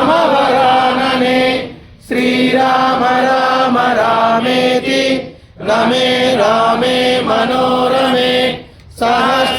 రామవరాననే శ్రీరామ రామ రామేతి రమే రామే మనోరమే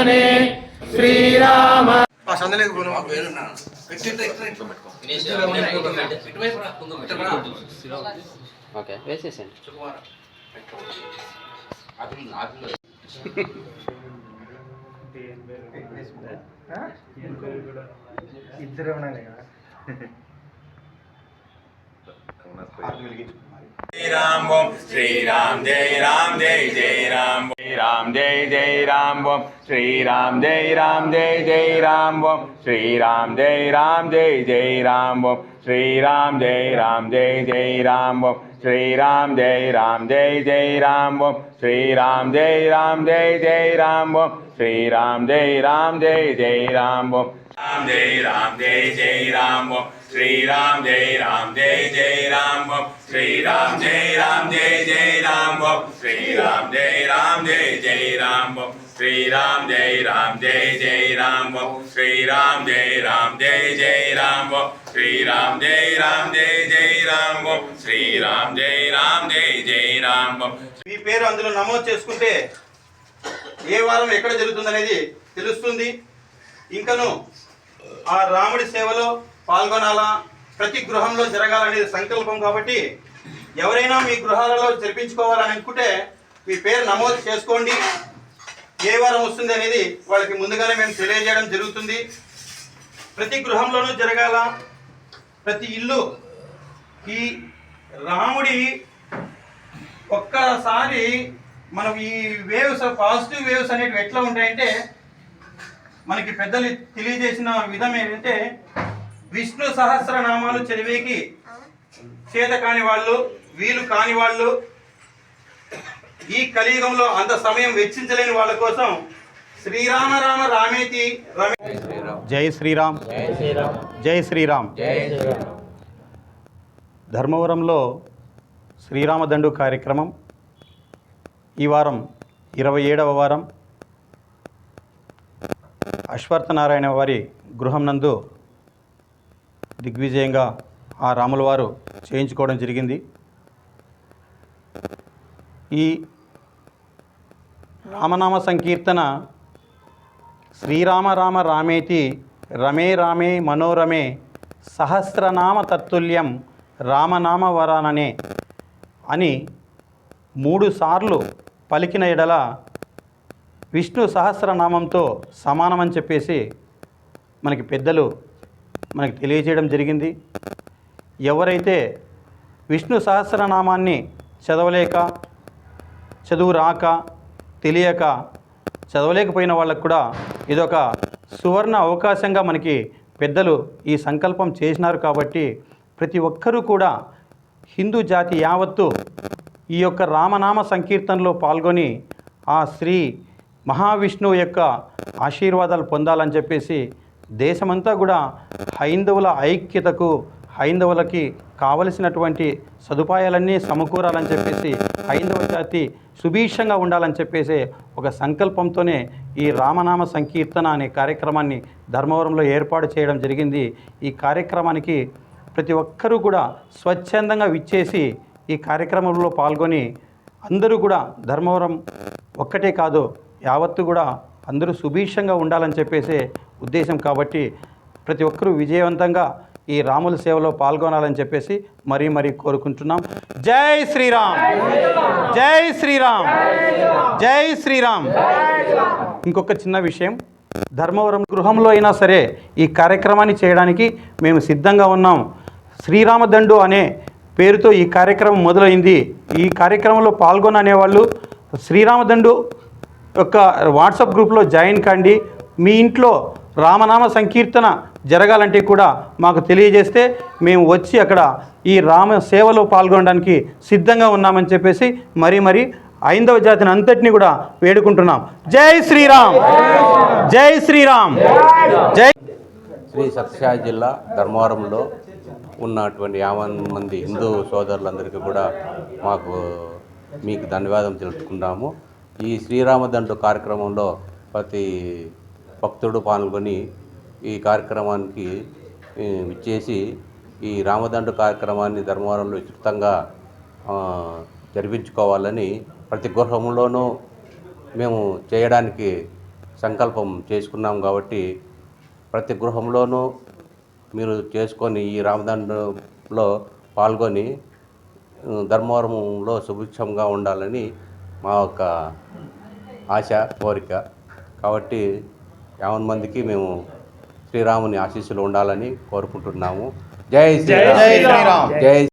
వరాననే శ్రీరామ. ఓకే వేసేసండి ఇద్దరే ఉన్నాయి కదా. శ్రీరామ్ ఓం శ్రీరామ్ జై రామ్ జై జై రామ్ శ్రీరామ్ జై జై రామ్ ఓం శ్రీరామ్ జై రామ్ జై జై రామ్ ఓం శ్రీరామ్ జై రామ్ జై జై రామ్ ఓం శ్రీరామ్ జై రామ్ జై జై రామ్ ఓం శ్రీరామ్ జై రామ్ జై జై రామ్ ఓం శ్రీరామ్ జై రామ్ జై జై రామ్ ఓం श्री राम जय राम जय जय राम बोम श्री राम जय राम जय जय राम बोम राम जय राम जय जय राम बोम श्री राम जय राम जय जय राम बोम श्री राम जय राम जय जय राम बोम श्री राम जय राम जय जय राम बोम श्री राम जय राम जय जय राम बोम श्री राम जय राम जय जय राम बोम श्री राम जय राम जय जय राम बोम श्री राम जय राम जय जय राम बोम మీ పేరు అందులో నమోదు చేసుకుంటే ఏ వారం ఎక్కడ జరుగుతుందనేది తెలుస్తుంది. ఇంకను ఆ రాముడి సేవలో పాల్గొనాలా? ప్రతి గృహంలో జరగాలనేది సంకల్పం కాబట్టి ఎవరైనా మీ గృహాలలో జరిపించుకోవాలని అనుకుంటే మీ పేరు నమోదు చేసుకోండి. ఏ వారం వస్తుంది అనేది వాళ్ళకి ముందుగానే మేము తెలియజేయడం జరుగుతుంది. ప్రతి గృహంలోనూ జరగాల? ప్రతి ఇల్లు ఈ రాముడి ఒక్కసారి మనం ఈ వేవ్స్ పాజిటివ్ వేవ్స్ అనేవి ఎట్లా ఉంటాయంటే మనకి పెద్దలు తెలియజేసిన విధం ఏంటంటే విష్ణు సహస్రనామాలు చదివేకి చేత కాని వాళ్ళు వీలు కాని వాళ్ళు ఈ కలియుగంలో అంత సమయం వెచ్చించలేని వాళ్ళ కోసం శ్రీరామ రామ రామేతి రమే జై శ్రీరామ్. జై శ్రీరామ్. ధర్మవరంలో శ్రీరామదండు కార్యక్రమం ఈ వారం ఇరవై ఏడవ వారం అశ్వత్థనారాయణ వారి గృహం నందు దిగ్విజయంగా ఆ రాముల వారు చేయించుకోవడం జరిగింది. ఈ రామనామ సంకీర్తన శ్రీరామ రామ రామేతి రమే రామే మనోరమే సహస్రనామ తత్తుల్యం రామనామ వరాననే అని మూడు సార్లు పలికిన ఎడల విష్ణు సహస్రనామంతో సమానమని చెప్పేసి మనకి పెద్దలు మనకి తెలియజేయడం జరిగింది. ఎవరైతే విష్ణు సహస్రనామాన్ని చదవలేక చదువు రాక తెలియక చదవలేకపోయిన వాళ్ళకు కూడా ఇదొక సువర్ణ అవకాశంగా మనకి పెద్దలు ఈ సంకల్పం చేసినారు కాబట్టి ప్రతి ఒక్కరూ కూడా హిందూ జాతి యావత్తు ఈ యొక్క రామనామ సంకీర్తనలో పాల్గొని ఆ శ్రీ మహావిష్ణువు యొక్క ఆశీర్వాదాలు పొందాలని చెప్పేసి దేశమంతా కూడా హైందవుల ఐక్యతకు హైందవులకి కావలసినటువంటి సదుపాయాలన్నీ సమకూరాలని చెప్పేసి హైందవ జాతి సుభీక్షంగా ఉండాలని చెప్పేసి ఒక సంకల్పంతోనే ఈ రామనామ సంకీర్తన అనే కార్యక్రమాన్ని ధర్మవరంలో ఏర్పాటు చేయడం జరిగింది. ఈ కార్యక్రమానికి ప్రతి ఒక్కరూ కూడా స్వచ్ఛందంగా విచ్చేసి ఈ కార్యక్రమంలో పాల్గొని అందరూ కూడా ధర్మవరం ఒక్కటే కాదు యావత్తు కూడా అందరూ సుభీషంగా ఉండాలని చెప్పేసే ఉద్దేశం కాబట్టి ప్రతి ఒక్కరూ విజయవంతంగా ఈ రాముల సేవలో పాల్గొనాలని చెప్పేసి మరీ మరీ కోరుకుంటున్నాం. జై శ్రీరామ్! జై శ్రీరామ్! జై శ్రీరామ్! ఇంకొక చిన్న విషయం. ధర్మవరం గృహంలో అయినా సరే ఈ కార్యక్రమాన్ని చేయడానికి మేము సిద్ధంగా ఉన్నాం. శ్రీరామదండు అనే పేరుతో ఈ కార్యక్రమం మొదలైంది. ఈ కార్యక్రమంలో పాల్గొననే వాళ్ళు శ్రీరామదండు యొక్క వాట్సాప్ గ్రూప్లో జాయిన్ కండి. మీ ఇంట్లో రామనామ సంకీర్తన జరగాలంటే కూడా మాకు తెలియజేస్తే మేము వచ్చి అక్కడ ఈ రామ సేవలో పాల్గొనడానికి సిద్ధంగా ఉన్నామని చెప్పేసి మరీ మరీ ఐందవ జాతిని అంతటిని కూడా వేడుకుంటున్నాం. జై శ్రీరామ్! జై శ్రీరామ్! జై శ్రీ సత్యసాయి జిల్లా ధర్మవరంలో ఉన్నటువంటి యావన్ మంది హిందూ సోదరులందరికీ కూడా మాకు మీకు ధన్యవాదం తెలుపుకున్నాము ఈ శ్రీరామదండు కార్యక్రమంలో ప్రతి భక్తుడు పాల్గొని ఈ కార్యక్రమానికి ఇచ్చేసి ఈ రామదండు కార్యక్రమాన్ని ధర్మవరంలో విస్తృతంగా జరిపించుకోవాలని ప్రతి గృహంలోనూ మేము చేయడానికి సంకల్పం చేసుకున్నాం కాబట్టి ప్రతి గృహంలోనూ మీరు చేసుకొని ఈ రామదండంలో పాల్గొని ధర్మవరంలో సుభిక్షంగా ఉండాలని మా యొక్క ఆశ కోరిక. కాబట్టి యావన్ మందికి మేము శ్రీరాముని ఆశీస్సులు ఉండాలని కోరుకుంటున్నాము. జై శ్రీరామ్. జై